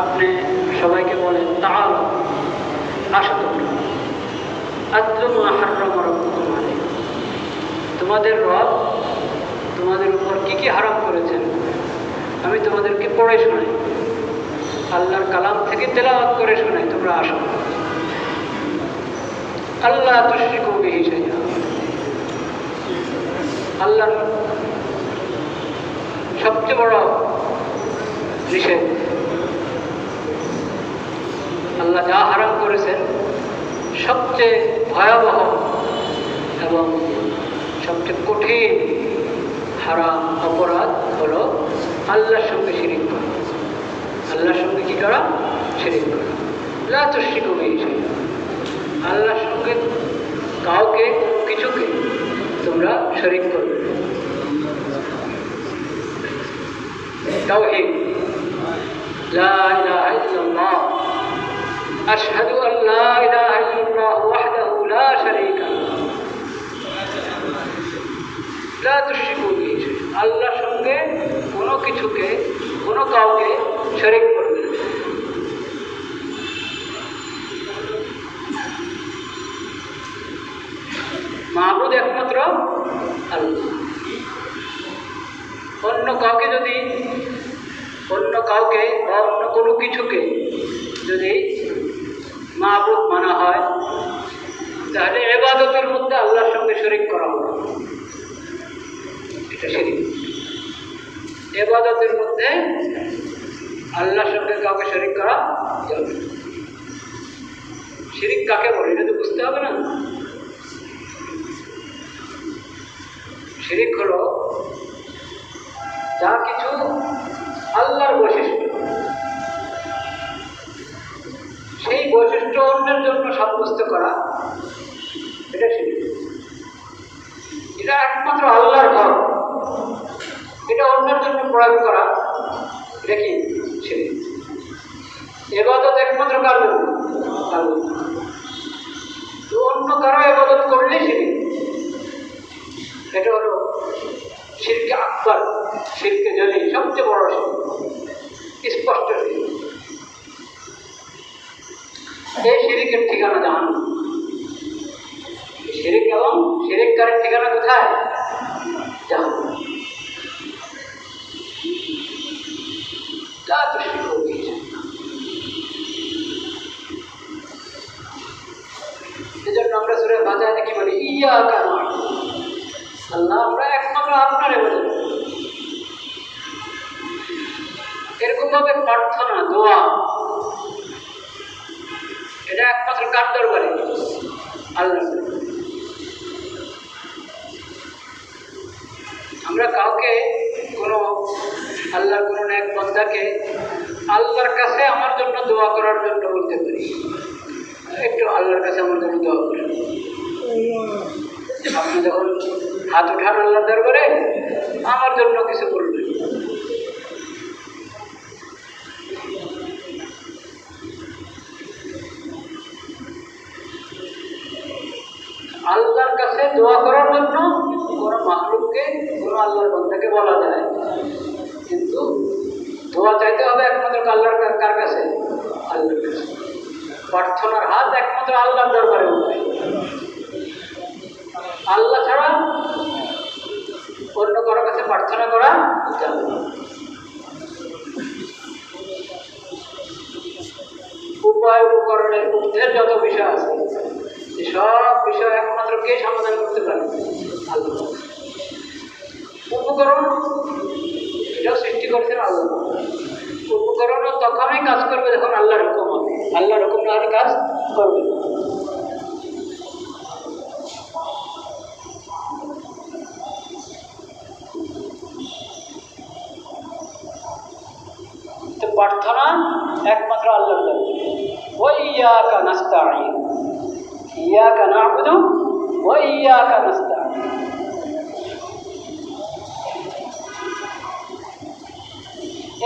সামনে সবাইকে বলেন তাল আসো তোমরা। তোমাদের রব তোমাদের উপর কি কি হারাম করেছেন, আমি তোমাদেরকে পড়ে শোনাই। আল্লাহর কালাম থেকে তেলাওয়াত করে শোনাই, তোমরা আসো। আল্লাহ তুশ্রিকু বিহি শাইআ। আল্লাহর সবচেয়ে বড় নিষেধ আল্লাহ যা হারাম করেছেন, সবচেয়ে ভয়াবহ এবং সবচেয়ে কঠিন হারাম অপরাধ হল আল্লাহর সঙ্গে শিরিক করা। আল্লাহর সঙ্গে কী করা? শিরিক করা। লাচস্বী কবি আল্লাহর সঙ্গে কাউকে, কিছুকে তোমরা শরিক করবে তাও লা লাল মা أشهد أن لا إله إلا الله وحده لا شريك له لا تشركوا به الله সঙ্গে কোনো কিছুকে, কোনো কাউকে শরিক করবে মাহবুদ একমাত্র আল্লাহ। অন্য কাউকে যদি, অন্য কাউকে বা অন্য কোনো কিছুকে যদি এবাদতের মধ্যে আল্লাহর সঙ্গে কাউকে শরিক করা যাবে শিরিক কাকে বলে, এটা তো বুঝতে হবে না। শিরিক হলো যা কিছু আল্লাহর বৈশিষ্ট্য। সেই বৈশিষ্ট্য অন্যের জন্য সাব্যস্ত করা, এটা শিরিক। এটা একমাত্র আল্লাহর ঘর প্রয়োগ করা, এটা কি? এবাদত একমাত্র কার অন্য কারও এবাদত করলে শিরিক এটা হলো শিরকে আকবর। শিরকে জলি সবচেয়ে বড় স্পষ্ট এই শিরিকের ঠিকানা জাহান শিরিক এবং শিরিককারের ঠিকানা কোথায়? তো এজন্য আমরা সুরে বাজারে কি বলি ইয়া কানা আল্লাহ, আমরা একমাত্র আপনারে বলি। এরকম ভাবে প্রার্থনা, দোয়া, এটা একমাত্র কার দরবারে? আল্লাহ আমরা কাউকে কোনো আল্লাহর কোনো এক বন্ধাকে আল্লাহর কাছে আমার জন্য দোয়া করার জন্য বলতে পারি। একটু আল্লাহর কাছে আমার জন্য দোয়া করেন। আপনি যখন হাত উঠান আল্লাহ দরবারে, আমার জন্য কিছু করবেন আল্লাহর কাছে দোয়া করার জন্য কোনো মাহরুমকে কোনো আল্লাহর বন্ধাকে বলা যায় কিন্তু দোয়া চাইতে হবে একমাত্র আল্লাহর কা- কার কাছে আল্লাহর কাছে প্রার্থনার হাত একমাত্র আল্লাহর দরবারে উঠবে। আল্লাহ ছাড়া অন্য কারও কাছে প্রার্থনা করা উপায় উপকরণের ঊর্ধ্বের যত বিষয় আছে সব বিষয় একমাত্র কে সমাধান করতে পারে? আল্লাহ। উপকরণ এটাও সৃষ্টি করেছেন আল্লাহ। উপকরণও তখনই কাজ করবে যখন আল্লাহর আল্লাহর হুকুম না কাজ করবে প্রার্থনা একমাত্র আল্লাহর দরবারে ওই ইয়াকা ইয়াকা না'বুদু ওয়া ইয়াকা নাস্তাঈন।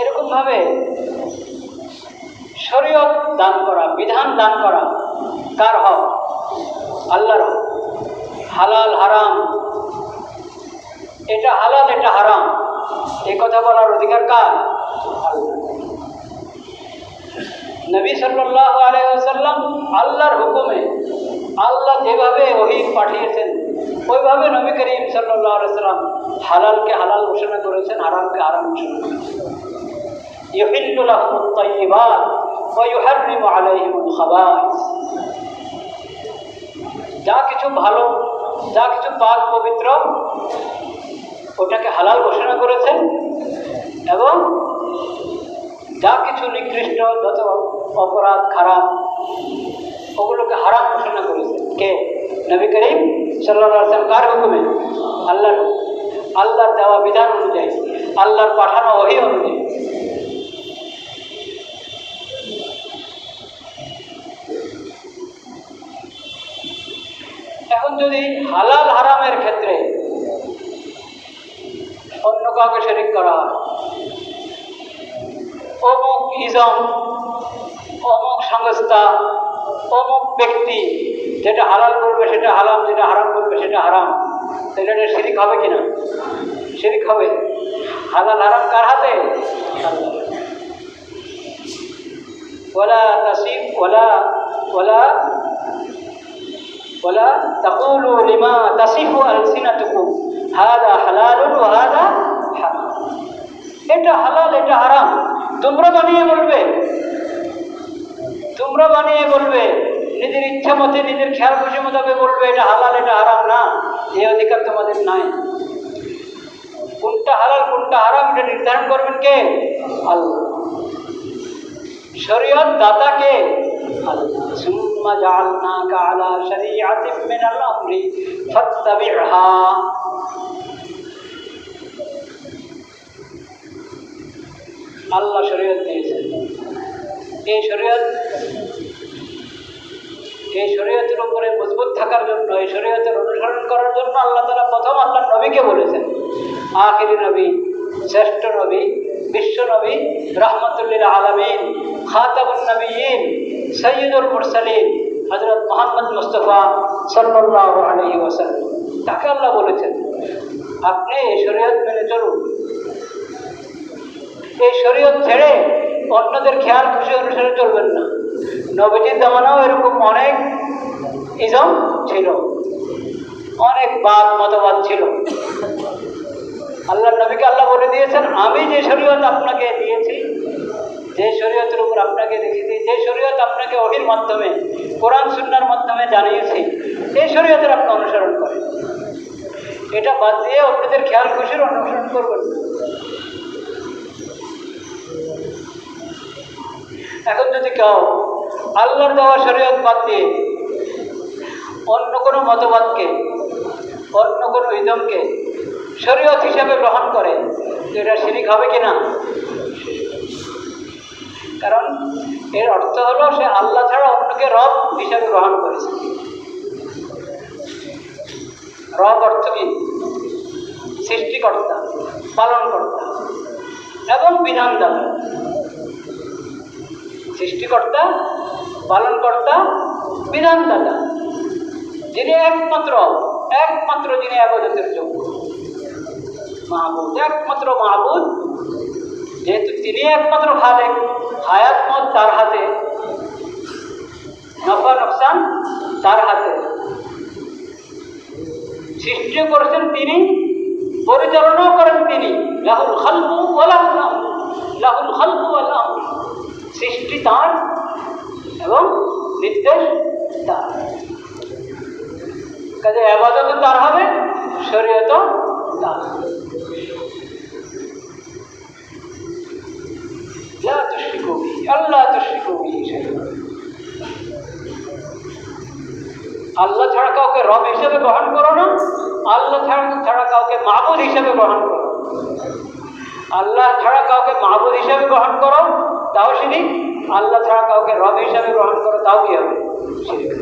এরকম ভাবে শরীয়ত দান করা, বিধান দান করা, কার হক? আল্লাহর হক। হালাল, হারাম। এটা হালাল, এটা হারাম। এই কথা বলার অধিকার কার? নবী সাল্লাহ আলাইসাল্লাম আল্লাহর হুকুমে আল্লাহ যেভাবে ওহি পাঠিয়েছেন, ওইভাবে নবী করিম সাল্লাহ হালালকে হালাল ঘোষণা করেছেন, হারামকে হারাম ঘোষণা করেছেন। ইহিল্লুল্লাহ ويحرم عليهم الخبائث যা কিছু ভালো যা কিছু পাক পবিত্র ওটাকে হালাল ঘোষণা করেছেন এবং যা কিছু নিকৃষ্ট যত অপরাধ খারাপ ওগুলোকে হারাম ঘোষণা করেছেন কে নবী করিম সাল্লাহ আসলাম কার হুকুমে আল্লাহর আল্লাহর দেওয়া বিধান অনুযায়ী আল্লাহর পাঠানো ওহি অনুযায়ী যদি হালাল হারামের ক্ষেত্রে অন্য কাউকে শরিক করা হয়, অমুক ইজম, অমুক সংস্থা, অমুক ব্যক্তি যেটা হালাল করবে সেটা হালাম, যেটা হারাম করবে সেটা হারাম, সেটা শিরিক হবে কিনা? শিরিক হবে। হালাল হারাম কার হাতে? ওলা তাসিফ ওলা ওলা ওলা তাকুলু লিমা তাসিফু আলসিনাতুকু, হাদা হালালুন ওয়া হাদা হারাম। এটা হালাল, এটা হারাম। তোমরা বানিয়ে বলবে। তোমরা বানিয়ে বলবে। নিজের ইচ্ছা মতে, নিজের খেয়াল খুশি মোতাবেক বলবে, এটা হালাল, এটা হারাম না। এ অধিকার তোমাদের নাই। কোনটা হালাল, কোনটা হারাম, এটা নির্ধারণ করবেন কে? আল্লাহ। শরীয়ত দাতাকে ثم جعلناك على شريعة من الأمر فاتبعها আল্লাহ শরীয়ত দিয়েছেন এই শরীয়ত এই শরীয়তের উপরে মজবুত থাকার জন্য এই শরীয়তের অনুসরণ করার জন্য আল্লাহ তালা প্রথম আল্লাহ নবীকে বলেছেন আখিরি নবী শ্রেষ্ঠ নবী বিশ্ব নবী রহমতুল্লিল আলমিন খাতাবুল নবীন সৈয়দুল মুরসালিন হজরত মোহাম্মদ মুস্তফা সাল্লাহ আলহি ওসাল্লাম তাকে আল্লাহ বলেছেন, আপনি শরীয়ত মেনে চলুন। এই শরীয়ত ছেড়ে অন্যদের খেয়াল খুশি অনুসারে চলবেন না। নবীজির জামানাও এরকম অনেক ইজম ছিল, অনেক বাদ মতবাদ ছিল। আল্লাহ নবীকে আল্লাহ বলে দিয়েছেন, আমি যে শরীয়ত আপনাকে যে শরীয়তের উপর আপনাকে রেখেছি যে শরীয়ত আপনাকে অহির মাধ্যমে, কোরআন, সুন্নার মাধ্যমে জানিয়েছি এই শরীয়তের আপনি অনুসরণ করেন। এটা বাদ দিয়ে অন্যদের খেয়াল খুশির অনুসরণ করবেন। এখন যদি কেউ আল্লাহর দেওয়া শরীয়ত বাদ দিয়ে অন্য কোনো মতবাদকে, অন্য কোনো ইদমকে শরীয়ত হিসাবে গ্রহণ করে এটা শিরিক হবে কি না কারণ এর অর্থ হলো সে আল্লাহ ছাড়া অন্যকে রব হিসাবে গ্রহণ করেছে। রব অর্থ কি? সৃষ্টিকর্তা, পালনকর্তা এবং বিধানদাতা সৃষ্টিকর্তা, পালনকর্তা বিধানদাতা যিনি একমাত্র একমাত্র যিনি আবাদতের যোগ্য। মাহবুদ, একমাত্র মাহবুদ, যেহেতু তিনি একমাত্র খালেক। হায়াত মত তার হাতে। নফা নকসান তার হাতে। সৃষ্টিও করেছেন তিনি, পরিচালনাও করেন তিনি। লাহুল খালকু আমর। লাহুল খালকু ওয়াল সৃষ্টি তার এবং নির্দেশ তার। কাজে আবাদত তার হবে, শরীয়ত তার। لا تشركوا به আল্লাহ تشركوا به شيئا আল্লাহ ছাড়া কাউকে রব হিসেবে গ্রহণ করো না আল্লাহ ছাড়া ছাড়া কাউকে মাহবুদ হিসেবে গ্রহণ করো আল্লাহ ছাড়া কাউকে মাহবুদ হিসেবে গ্রহণ করো তাও শিরিক আল্লাহ ছাড়া কাউকে রব হিসেবে গ্রহণ করো তাও কি হবে শিরিক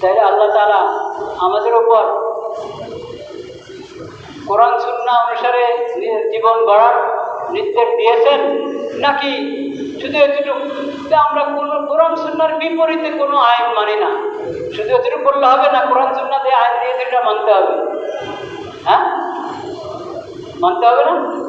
তাহলে আল্লাহ তালা আমাদের উপর। কোরআন সুন্না অনুসারে জীবন গড়ার নির্দেশ দিয়েছেন নাকি শুধু এতটুকু? আমরা কোনো কোরআন সুন্নার বিপরীতে কোনো আইন মানি না। শুধু এতটুকু করলে হবে না, কোরআন সুন্না দিয়ে আইন দিয়েছে এটা মানতে হবে। হ্যাঁ? মানতে হবে না?